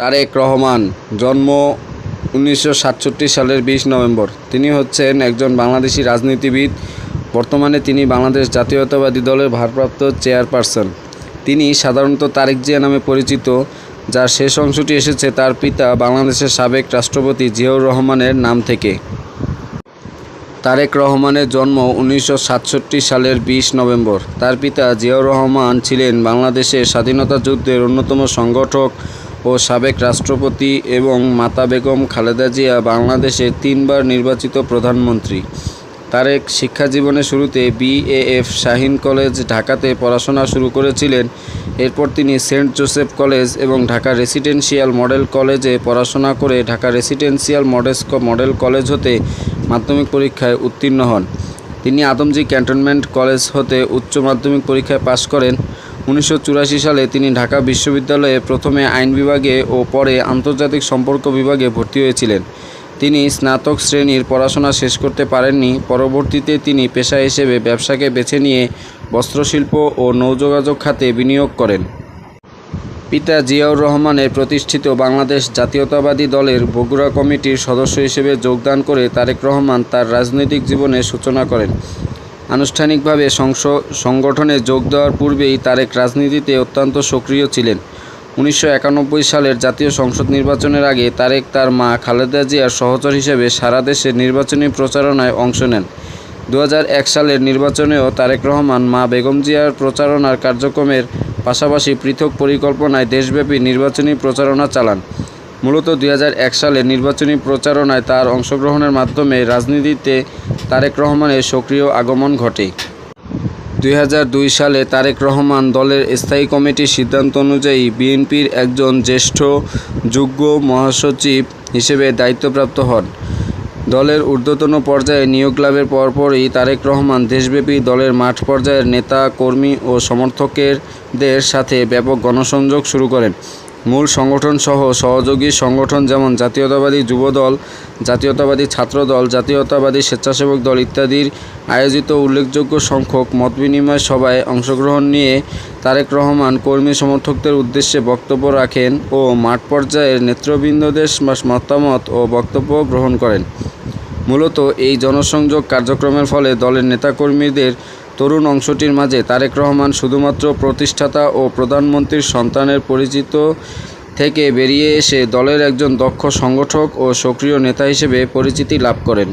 তারেক রহমান, জন্ম উনিশশো সাতষট্টি সালের বিশ নভেম্বর। তিনি হচ্ছেন একজন বাংলাদেশি রাজনীতিবিদ। বর্তমানে তিনি বাংলাদেশ জাতীয়তাবাদী দলের ভারপ্রাপ্ত চেয়ারপারসন। তিনি সাধারণত তারেক জিয়া নামে পরিচিত। যার শেষ অংশটি এসেছে তার পিতা বাংলাদেশের সাবেক রাষ্ট্রপতি জিয়াউর রহমানের নাম থেকে। তারেক রহমানের জন্ম উনিশশো সাতষট্টি সালের বিশ নভেম্বর। তার পিতা জিয়াউর রহমান ছিলেন বাংলাদেশের স্বাধীনতা যুদ্ধের অন্যতম সংগঠক। ও সাবেক রাষ্ট্রপতি এবং মাতা বেগম খালেদা জিয়া বাংলাদেশের তিনবার নির্বাচিত প্রধানমন্ত্রী। তারেক শিক্ষা জীবনের শুরুতে বিএএফ শাহিন কলেজ ঢাকাতে পড়াশোনা শুরু করেছিলেন। এরপর তিনি সেন্ট জোসেফ কলেজ এবং ঢাকা রেসিডেন্সিয়াল মডেল কলেজে পড়াশোনা করে ঢাকা রেসিডেন্সিয়াল মডেস্ক মডেল কলেজ হতে মাধ্যমিক পরীক্ষায় উত্তীর্ণ হন। তিনি আদমজি ক্যান্টনমেন্ট কলেজ হতে উচ্চ মাধ্যমিক পরীক্ষায় পাশ করেন। উনিশশো চুরাশি সালে তিনি ঢাকা বিশ্ববিদ্যালয়ে প্রথমে আইন বিভাগে ও পরে আন্তর্জাতিক সম্পর্ক বিভাগে ভর্তি হয়েছিলেন। তিনি স্নাতক শ্রেণির পড়াশোনা শেষ করতে পারেননি। পরবর্তীতে তিনি পেশা হিসেবে ব্যবসাকে বেছে নিয়ে বস্ত্রশিল্প ও নৌযোগাযোগ খাতে বিনিয়োগ করেন। পিতা জিয়াউর রহমানের প্রতিষ্ঠিত বাংলাদেশ জাতীয়তাবাদী দলের বগুড়া কমিটির সদস্য হিসেবে যোগদান করে তারেক রহমান তার রাজনৈতিক জীবনের সূচনা করেন। আনুষ্ঠানিকভাবে সংগঠনে যোগ দেওয়ার পূর্বেই তারেক রাজনীতিতে অত্যন্ত সক্রিয় ছিলেন। উনিশশো একানব্বই সালের জাতীয় সংসদ নির্বাচনের আগে তারেক তার মা খালেদা জিয়ার সহচর হিসেবে সারা দেশে নির্বাচনী প্রচারণায় অংশ নেন। দু হাজার এক সালের নির্বাচনেও তারেক রহমান মা বেগম জিয়ার প্রচারণার কার্যক্রমের পাশাপাশি পৃথক পরিকল্পনায় দেশব্যাপী নির্বাচনী প্রচারণা চালান। মূলত দুই হাজার এক সালে নির্বাচনী প্রচারণায় তার অংশগ্রহণের মাধ্যমে রাজনীতিতে তারেক রহমানের সক্রিয় আগমন ঘটে। দুই হাজার দুই সালে তারেক রহমান দলের স্থায়ী কমিটির সিদ্ধান্ত অনুযায়ী বিএনপির একজন জ্যেষ্ঠ যোগ্য মহাসচিব হিসেবে দায়িত্বপ্রাপ্ত হন। দলের ঊর্ধ্বতন পর্যায়ে নিয়োগ লাভের পরপরই তারেক রহমান দেশব্যাপী দলের মাঠ পর্যায়ের নেতা, কর্মী ও সমর্থকদের সাথে ব্যাপক গণসংযোগ শুরু করেন। মূল সংগঠন সহ সহযোগী সংগঠন যেমন জাতীয়তাবাদী যুবদল, জাতীয়তাবাদী ছাত্রদল, জাতীয়তাবাদী স্বেচ্ছাসেবক দল ইত্যাদির আয়োজিত উল্লেখযোগ্য সংখ্যক মতবিনিময় সভায় অংশগ্রহণ নিয়ে তারেক রহমান কর্মী সমর্থকদের উদ্দেশ্যে বক্তব্য রাখেন ও মাঠ পর্যায়ের নেতৃবৃন্দদের মতামত ও বক্তব্য গ্রহণ করেন। মূলত এই জনসংযোগ কার্যক্রমের ফলে দলের নেতাকর্মীদের তরুণ অংশটির মাঝে তারেক রহমান শুধুমাত্র প্রতিষ্ঠাতা ও প্রধানমন্ত্রীর সন্তানের পরিচিত থেকে বেরিয়ে এসে দলের একজন দক্ষ সংগঠক ও সক্রিয় নেতা হিসেবে পরিচিতি লাভ করেন।